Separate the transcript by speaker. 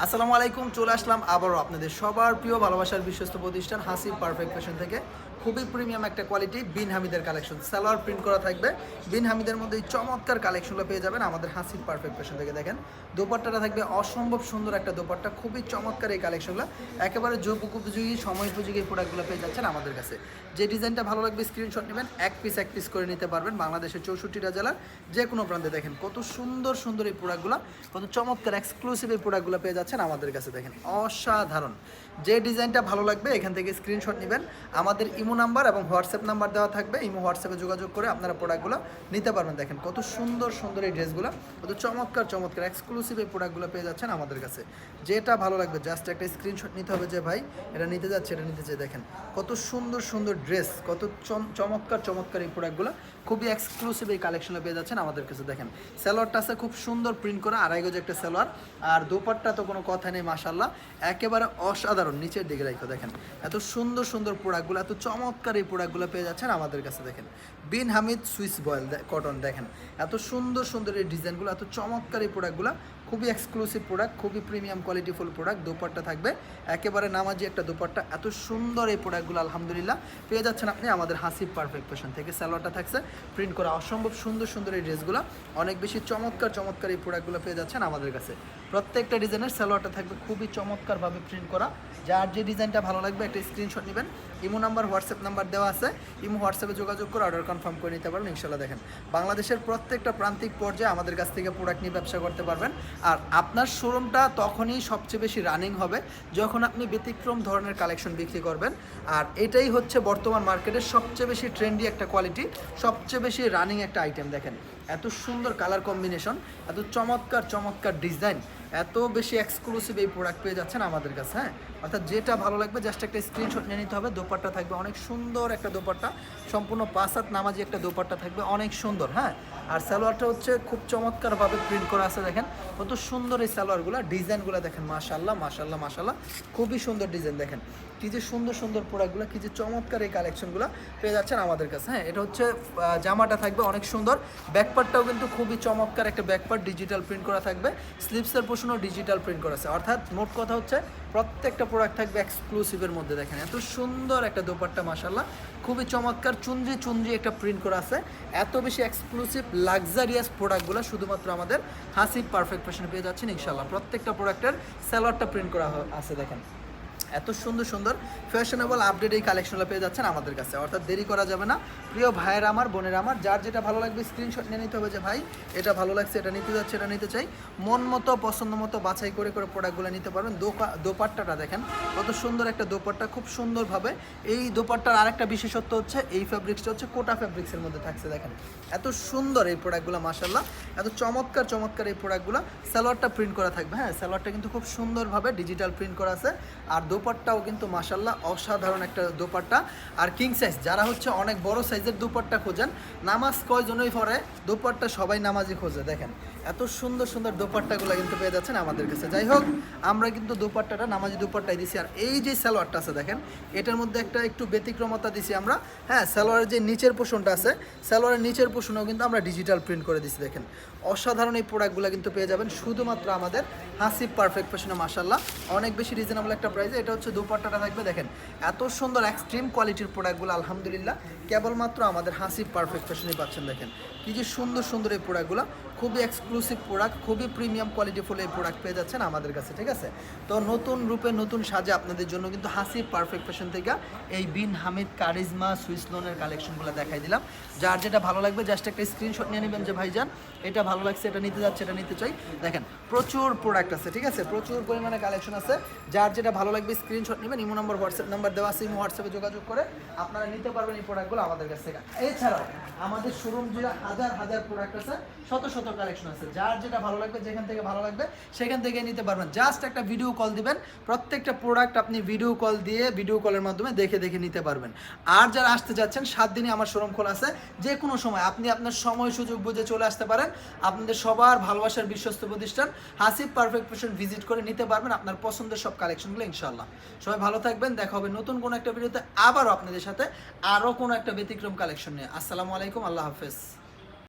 Speaker 1: আসসালামু আলাইকুম, চলে আসলাম আবারও আপনাদের সবার প্রিয় ভালোবাসার বিশ্বস্ত প্রতিষ্ঠান হাসিব পারফেক্ট ফ্যাশন থেকে। খুবই প্রিমিয়াম একটা কোয়ালিটি বিন হামিদের কালেকশন সালোয়ার প্রিন্ট করা থাকবে। বিন হামিদের মধ্যে এই চমৎকার কালেকশনগুলো পেয়ে যাবেন আমাদের হাসির পারফেক্ট ফ্যাশন থেকে দেখেন। দোপাট্টাটা থাকবে অসম্ভব সুন্দর একটা দোপাট্টা, খুবই চমৎকার এই কালেকশনগুলো একেবারে যোগ উপযোগী সময় উপযোগী প্রোডাক্টগুলো পেয়ে যাচ্ছেন আমাদের কাছে। যে ডিজাইনটা ভালো লাগবে স্ক্রিনশট নেবেন, এক পিস এক পিস করে নিতে পারবেন বাংলাদেশের চৌষট্টিটা জেলার যে কোনো প্রান্তে দেখেন। কত সুন্দর সুন্দর এই প্রোডাক্টগুলো কত চমৎকার এক্সক্লুসিভ এই প্রোডাক্টগুলো পেয়ে যাচ্ছেন আমাদের কাছে দেখেন। অসাধারণ। যে ডিজাইনটা ভালো লাগবে, এখান থেকে স্ক্রিনশট নেবেন। আমাদের ইমো নাম্বার এবং হোয়াটসঅ্যাপ নাম্বার দেওয়া থাকবে। ইমো হোয়াটসঅ্যাপে যোগাযোগ করে আপনারা প্রোডাক্টগুলো নিতে পারবেন। দেখেন কত সুন্দর সুন্দর এই ড্রেসগুলো। কত চমৎকার চমৎকার। এক্সক্লুসিভ এই প্রোডাক্টগুলো পেয়ে যাচ্ছেন আমাদের কাছে। যেটা ভালো লাগবে জাস্ট একটা স্ক্রিনশট নিতে হবে যে, ভাই, এটা নিতে যাচ্ছে, এটা নিতে চাই। দেখেন কত সুন্দর সুন্দর ড্রেস, কত চম- চমৎকার চমৎকার এই প্রোডাক্টগুলো। খুবই এক্সক্লুসিভ এই কালেকশনে পেয়ে যাচ্ছেন আমাদের কাছে। দেখেন স্যালোয়ারটা আছে খুব সুন্দর প্রিন্ট করা, আড়াই গজ একটা স্যালোয়ার আর দোপাট্টা তো কোনো কথা নেই মাসাল্লাহ একেবারে অসাধারণ, নিচের দিকে রাখো দেখেন। এত সুন্দর সুন্দর প্রোডাক্টগুলো, এত চমৎকার এই প্রোডাক্টগুলো পেয়ে যাচ্ছেন আমাদের কাছে দেখেন। Bin Hamid Swiss voile cotton দেখেন। এত সুন্দর সুন্দর এই ডিজাইনগুলো, এত চমৎকার এই প্রোডাক্টগুলো খুবই এক্সক্লুসিভ প্রোডাক্ট খুবই প্রিমিয়াম কোয়ালিটিফুল প্রোডাক্ট দোপাট্টা থাকবে। একেবারে নামাজি একটা দোপাট্টা। এত সুন্দর এই প্রোডাক্টগুলো আলহামদুলিল্লাহ। পেয়ে যাচ্ছেন আপনি আমাদের হাসিব পারফেক্ট ফ্যাশন থেকে। স্যালোয়ারটা থাকছে। প্রিন্ট করা অসম্ভব সুন্দর সুন্দর এই ড্রেসগুলো। অনেক বেশি চমৎকার চমৎকার এই প্রোডাক্টগুলো পেয়ে যাচ্ছেন আমাদের কাছে। প্রত্যেকটা ডিজাইনের স্যালোয়ারটা থাকবে। খুবই চমৎকারভাবে প্রিন্ট করা। যার যে ডিজাইনটা ভালো লাগবে, একটা স্ক্রিনশট নেবেন। ইমো নাম্বার হোয়াটসঅ্যাপ নাম্বার দেওয়া আছে। ইমো হোয়াটসঅ্যাপে যোগাযোগ করে অর্ডার কনফার্ম করে নিতে পারবেন, ইনশাল্লাহ দেখেন। বাংলাদেশের প্রত্যেকটা প্রান্তিক পর্যায়ে আমাদের কাছ থেকে প্রোডাক্ট নিয়ে ব্যবসা করতে পারবেন। আর আপনার শোরুমটা তখনই সবচেয়ে বেশি রানিং হবে, যখন আপনি ব্যতিক্রম ধরনের কালেকশন বিক্রি করবেন। আর এটাই হচ্ছে বর্তমান মার্কেটের সবচেয়ে বেশি ট্রেন্ডি একটা কোয়ালিটি সবচেয়ে বেশি রানিং একটা আইটেম দেখেন। এত সুন্দর কালার কম্বিনেশন এত চমৎকার চমৎকার ডিজাইন এত বেশি এক্সক্লুসিভ এই প্রোডাক্ট পেয়ে যাচ্ছেন আমাদের কাছে হ্যাঁ? অর্থাৎ যেটা ভালো লাগবে জাস্ট একটা স্ক্রিনশট নিয়ে নিতে হবে, দোপাট্টা থাকবে অনেক সুন্দর একটা দোপাট্টা, সম্পূর্ণ পাঁচাত নামাজি একটা দোপাট্টা থাকবে, অনেক সুন্দর হ্যাঁ? আর সালোয়ারটা হচ্ছে খুব চমৎকারভাবে প্রিন্ট করা আছে, দেখেন, কত সুন্দর এই সালোয়ারগুলো, ডিজাইনগুলো দেখেন মাশাল্লাহ মাশাল্লাহ মাশাল্লাহ খুবই সুন্দর ডিজাইন, দেখেন, কি যে সুন্দর সুন্দর প্রোডাক্টগুলো কি যে চমৎকার এই কালেকশনগুলো পেয়ে যাচ্ছেন আমাদের কাছে হ্যাঁ? এটা হচ্ছে জামাটা থাকবে অনেক সুন্দর ব্যাকপার্টটাও কিন্তু খুবই চমৎকার একটা ব্যাকপার্ট ডিজিটাল প্রিন্ট করা থাকবে। স্লিপসের পোষণও ডিজিটাল প্রিন্ট করা আছে। অর্থাৎ মোট কথা হচ্ছে, প্রত্যেকটা প্রোডাক্ট থাকবে এক্সক্লুসিভের মধ্যে দেখেন। এত সুন্দর একটা দোপাট্টা মাসাল্লাহ খুবই চমৎকার চুনরি চুনরি একটা প্রিন্ট করা আছে। এত বেশি এক্সক্লুসিভ লাক্সারিয়াস প্রোডাক্টগুলো শুধুমাত্র আমাদের হাসি পারফেক্ট ফ্যাশনে পেয়ে যাচ্ছেন ইনশাল্লাহ প্রত্যেকটা প্রোডাক্টের স্যালোয়ারটা প্রিন্ট করা আছে দেখেন। এত সুন্দর সুন্দর ফ্যাশনেবল আপডেট এই কালেকশনগুলো পেয়ে যাচ্ছেন আমাদের কাছে। অর্থাৎ দেরি করা যাবে না। প্রিয় ভাইয়ের আমার, বোনের আমার, যার যেটা ভালো লাগবে স্ক্রিনশট নিয়ে নিতে হবে যে, ভাই, এটা ভালো লাগছে, এটা নিতে যাচ্ছে, এটা নিতে চাই। মন মতো, পছন্দ মতো বাছাই করে করে প্রোডাক্টগুলো নিতে পারবেন দোপা- দোপাট্টাটা দেখেন, কত সুন্দর একটা দোপাট্টা, খুব সুন্দরভাবে। এই দোপাট্টার আরেকটা বিশেষত্ব হচ্ছে, এই ফ্যাব্রিক্সটা হচ্ছে কোটা ফ্যাব্রিক্সের মধ্যে থাকছে, দেখেন। এত সুন্দর এই প্রোডাক্টগুলো মাসাল্লাহ এত চমৎকার চমৎকার এই প্রোডাক্টগুলো সালোয়ারটা প্রিন্ট করা থাকবে হ্যাঁ সালোয়ারটা কিন্তু খুব সুন্দরভাবে ডিজিটাল প্রিন্ট করা আছে। আর দোপাট্টাও কিন্তু মাসাল্লাহ অসাধারণ একটা দোপাট্টা। আর কিং সাইজ যারা হচ্ছে অনেক বড় সাইজের দোপাট্টা খোঁজেন, নামাজ কয়জনই পরে দোপাট্টা সবাই নামাজই খোঁজে, দেখেন। এত সুন্দর সুন্দর দোপাট্টাগুলো কিন্তু পেয়ে যাচ্ছেন আমাদের কাছে। যাই হোক, আমরা কিন্তু দোপাট্টাটা, নামাজি দোপাট্টাই দিছি। আর এই যে সালোয়ারটা আছে, দেখেন, এটার মধ্যে একটা একটু ব্যতিক্রমতা দিছি আমরা। হ্যাঁ সালোয়ারের যে নিচের পোষণটা আছে, সালোয়ারের নিচের পোষণও কিন্তু আমরা ডিজিটাল প্রিন্ট করে দিছি, দেখেন। অসাধারণ এই প্রোডাক্টগুলো কিন্তু পেয়ে যাবেন, শুধুমাত্র আমাদের হাসি পারফেক্ট ফ্যাশনে মাসাল্লাহ অনেক বেশি রিজনেবল একটা প্রাইসে এটা হচ্ছে দুপাট্টাটা থাকবে, দেখেন, এত সুন্দর এক্সট্রিম কোয়ালিটির প্রোডাক্টগুলো আলহামদুলিল্লাহ। কেবলমাত্র আমাদের হাসি পারফেক্ট ফ্যাশনে পাচ্ছেন, দেখেন। কি যে সুন্দর সুন্দর এই প্রোডাক্টগুলো খুবই এক্সক্লুসিভ প্রোডাক্ট খুবই প্রিমিয়াম কোয়ালিটিফুল এই প্রোডাক্ট পেয়ে যাচ্ছেন আমাদের কাছে, ঠিক আছে? তো নতুন রূপে নতুন সাজে আপনাদের জন্য কিন্তু হাসি পারফেক্ট ফ্যাশন থেকে এই বিন হামিদ কারিজমা সুইস লোনের কালেকশনগুলো দেখাই দিলাম। যার যেটা ভালো লাগবে জাস্ট একটা স্ক্রিনশট নিয়ে নেবেন যে ভাইজান, এটা ভালো লাগছে, এটা নিতে যাচ্ছে, এটা নিতে চাই। দেখেন, প্রচুর প্রোডাক্ট আছে, ঠিক আছে? প্রচুর পরিমাণে কালেকশন আছে। যার যেটা ভালো লাগবে স্ক্রিনশট নেবেন, ইমো নম্বর হোয়াটসঅ্যাপ নাম্বার দেওয়া আছে, ইমো হোয়াটসঅ্যাপে যোগাযোগ করে আপনারা নিতে পারবেন এই প্রোডাক্টগুলো আমাদের কাছ থেকে। এছাড়াও, আমাদের শোরুম যে হাজার হাজার প্রোডাক্ট আছে, শত শত কালেকশন আছে। যার যেটা ভালো লাগবে, যেখান থেকে ভালো লাগবে, সেখান থেকে নিতে পারবেন। জাস্ট একটা ভিডিও কল দিবেন। প্রত্যেকটা প্রোডাক্ট আপনি ভিডিও কল দিয়ে ভিডিও কলের মাধ্যমে দেখে দেখে নিতে পারবেন। আর যারা আসতে যাচ্ছেন, সাত দিনই আমার শোরুম খোলা আছে। যে কোনো সময় আপনি আপনার সময়, সুযোগ বুঝে চলে আসতে পারেন। আপনাদের সবার ভালোবাসার বিশ্বস্ত প্রতিষ্ঠান হাসিব পারফেক্ট ফ্যাশন ভিজিট করে নিতে পারবেন আপনার পছন্দের সব কালেকশনগুলো ইনশাল্লাহ সবাই ভালো থাকবেন। দেখা হবে নতুন কোনো একটা ভিডিওতে আবারও আপনাদের সাথে আরও কোনো একটা ব্যতিক্রম কালেকশন নিয়ে। আসসালামু আলাইকুম। আল্লাহ হাফেজ।